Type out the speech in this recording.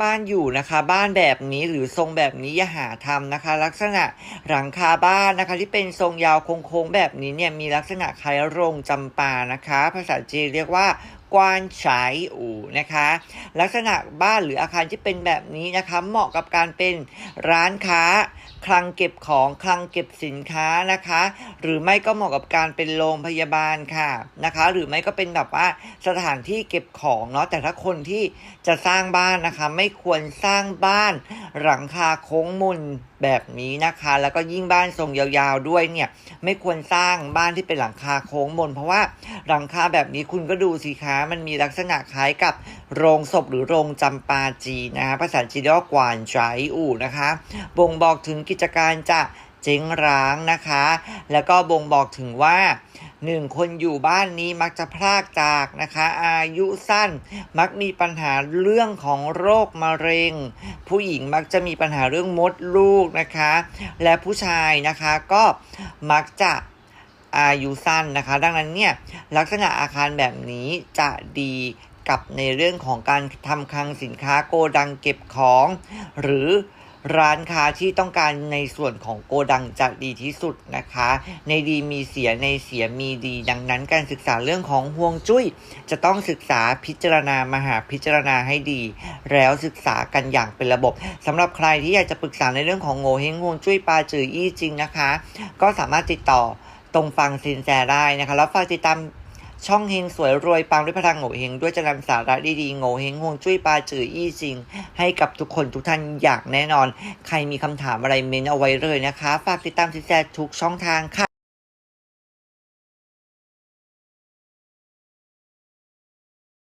บ้านอยู่นะคะบ้านแบบนี้หรือทรงแบบนี้อย่าหาทำนะคะ ลักษณะหลังคาบ้านนะคะ ที่เป็นทรงยาวโค้งๆแบบนี้เนี่ยมีลักษณะคล้ายโรงจำปานะคะ ภาษาจีนเรียกว่ากวานฉายอู่นะคะ ลักษณะบ้านหรืออาคารที่เป็นแบบนี้นะคะ เหมาะกับการเป็นร้านค้า คลังเก็บของคลังเก็บสินค้านะคะ หรือไม่ก็เหมาะกับการเป็นโรงพยาบาลค่ะนะคะ หรือไม่ก็เป็นแบบว่าสถานที่เก็บของเนาะแต่ถ้าคนที่จะสร้างบ้านนะคะ ไม่ควรสร้างบ้านหลังคาโค้งมุนแบบนี้นะคะ แล้วก็ยิ่งบ้านทรงยาวๆด้วยเนี่ย ไม่ควรสร้างบ้านที่เป็นหลังคาโค้งมน เพราะว่าหลังคาแบบนี้คุณก็ดูสิคะมันมีลักษณะคล้ายกับโรงศพหรือโรงจำปาจีนะคะภาษาจีนเรียกว่ากวานไฉอู่นะคะ บ่งบอกถึงกิิจการจะเจ๊งร้างนะคะ แล้วก็บ่งบอกถึงว่าหนึ่งคนอยู่บ้านนี้มักจะพลากจากนะคะ อายุสั้นมักมีปัญหาเรื่องของโรคมะเร็ง ผู้หญิงมักจะมีปัญหาเรื่องมดลูกนะคะ และผู้ชายนะคะก็มักจะอายุสั้นนะคะ ดังนั้นเนี่ยลักษณะอาคารแบบนี้จะดีกับในเรื่องของการทำคลังสินค้าโกดังเก็บของ หรือ ร้านค้าที่ต้องการในส่วนของโกดังจะดีที่สุดนะคะ ในดีมีเสียในเสียมีดี ดังนั้นการศึกษาเรื่องของห่วงจุ้ย จะต้องศึกษาพิจารณามาหาพิจารณาให้ดี แล้วศึกษากันอย่างเป็นระบบสำหรับใครที่อยากจะปรึกษาในเรื่องของโงเฮงห่วงจุ้ยปาจืออี้จริงนะคะ ก็สามารถติดต่อตรงฟังซินแจได้นะคะ แล้วฝากติดตาม ช่องเฮงสวยรวยปังด้วยพลังโง่เฮงด้วยจะนำสาระดีๆโง่เฮงห่วงจุ้ยปลาจืออี้จริง ให้กับทุกคนทุกท่านอย่างแน่นอน ใครมีคำถามอะไรเมนเอาไว้เลยนะคะ ฝากติดตามซิแซทุกช่องทางค่ะ